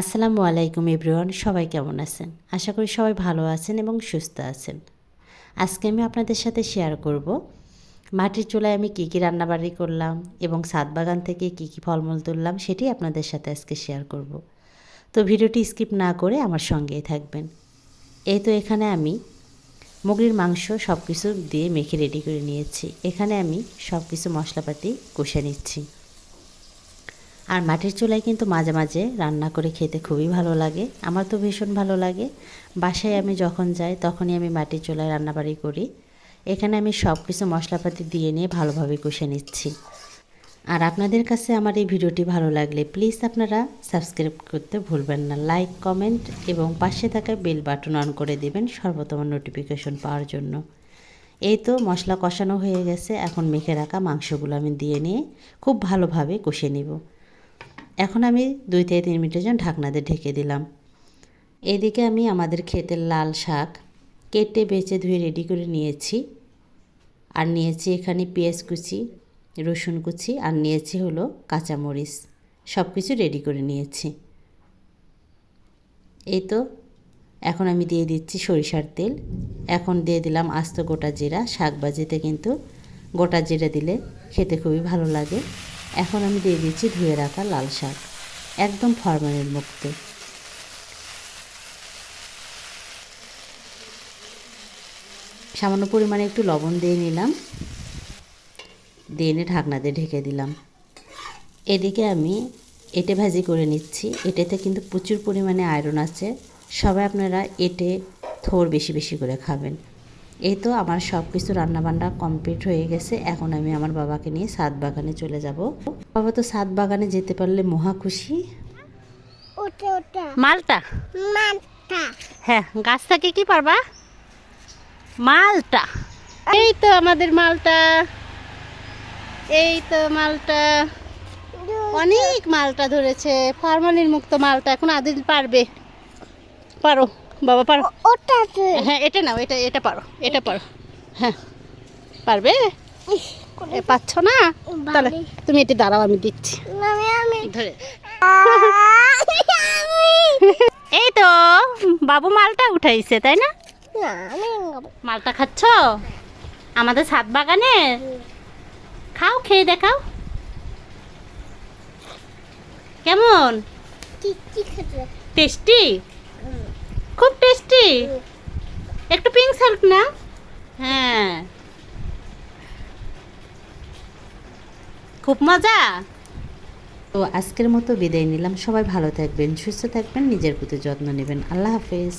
আসসালামু আলাইকুম এভরিওয়ান, সবাই কেমন আছেন? আশা করি সবাই ভালো আছেন এবং সুস্থ আছেন। আজকে আমি আপনাদের সাথে শেয়ার করব, মাটির চুলায় আমি কী কী রান্নাবাড়ি করলাম এবং সাত বাগান থেকে কী কী ফলমূল তুললাম সেটি আপনাদের সাথে আজকে শেয়ার করব। তো ভিডিওটি স্কিপ না করে আমার সঙ্গেই থাকবেন। এই তো এখানে আমি মুগরির মাংস সব কিছু দিয়ে মেখে রেডি করে নিয়েছি। এখানে আমি সব কিছু মশলাপাতি কষে নিচ্ছি। আর মাটির চুলায় কিন্তু মাঝে মাঝে রান্না করে খেতে খুবই ভালো লাগে। আমার তো ভীষণ ভালো লাগে। বাসায় আমি যখন যাই, তখনই আমি মাটির চুলায় রান্নাবাড়ি করি। এখানে আমি সব কিছু মশলাপাতি দিয়ে নিয়ে ভালোভাবে কষে নিচ্ছি। আর আপনাদের কাছে আমার এই ভিডিওটি ভালো লাগলে প্লিজ আপনারা সাবস্ক্রাইব করতে ভুলবেন না। লাইক, কমেন্ট এবং পাশে থাকা বেল বাটন অন করে দেবেন সর্বপ্রথম নোটিফিকেশন পাওয়ার জন্য। এই তো মশলা কষানো হয়ে গেছে। এখন মেখে রাখা মাংসগুলো আমি দিয়ে নিয়ে খুব ভালোভাবে কষে নিব। এখন আমি দুই থেকে তিন মিনিটের জন্য ঢাকনা দিয়ে ঢেকে দিলাম। এদিকে আমি আমাদের ক্ষেতের লাল শাক কেটে বেছে ধুয়ে রেডি করে নিয়েছি। আর নিয়েছি এখানে পেঁয়াজ কুচি, রসুন কুচি আর নিয়েছি হলো কাঁচামরিচ। সব কিছু রেডি করে নিয়েছি। এই তো, এখন আমি দিয়ে দিচ্ছি সরিষার তেল। এখন দিয়ে দিলাম আস্ত গোটা জিরা। শাক ভাজিতে কিন্তু গোটা জিরা দিলে খেতে খুবই ভালো লাগে। এখন আমি দিয়ে দিচ্ছি ধুয়ে রাখা লাল শাক, একদম ফরমালিন মুক্ত। সামান্য পরিমাণে একটু লবণ দিয়ে নিলাম, দিয়ে এনে ঢাকনা দিয়ে ঢেকে দিলাম। এদিকে আমি এটে ভাজি করে নিচ্ছি, এটেতে কিন্তু প্রচুর পরিমাণে আয়রন আছে, সবাই আপনারা এটে থোর বেশি বেশি করে খাবেন। এই তো আমার সব কিছু রান্নাবান্না কমপ্লিট হয়ে গেছে। এখন আমি আমার বাবাকে নিয়ে সাত বাগানে চলে যাব। বাবা তো সাত বাগানে যেতে পারলে মহা খুশি। ওটা ওটা। মালটা? হ্যাঁ গাছ থেকে কি পারবা? মালটা। এই তো আমাদের মালটা। এই তো মালটা। অনেক মালটা ধরেছে। ফরমালিন মুক্ত মালটা এখন আদিল পারবে। পারো। বাবা পারো? ওটা হ্যাঁ এটা নাও এটা এটা পারো এটা পারো। হ্যাঁ পারবে? পাচ্ছ না? তাহলে তুমি এটা দাঁড়াও আমি দিচ্ছি। আমি আমি ধরে। এই তো বাবু মালটা উঠাইছে তাই না? মালটা খাচ্ছ? আমাদের ছাদ বাগানে? খাও খেয়ে দেখাও। কেমন? টেস্টি? টেস্টি একটু পিঙ্ক সার্ক না? হ্যাঁ। খুব মজা? তো আজকের মতো বিদায় নিলাম। সবাই ভালো থাকবেন, সুস্থ থাকবেন, নিজের প্রতি যত্ন নেবেন। আল্লাহ হাফেজ।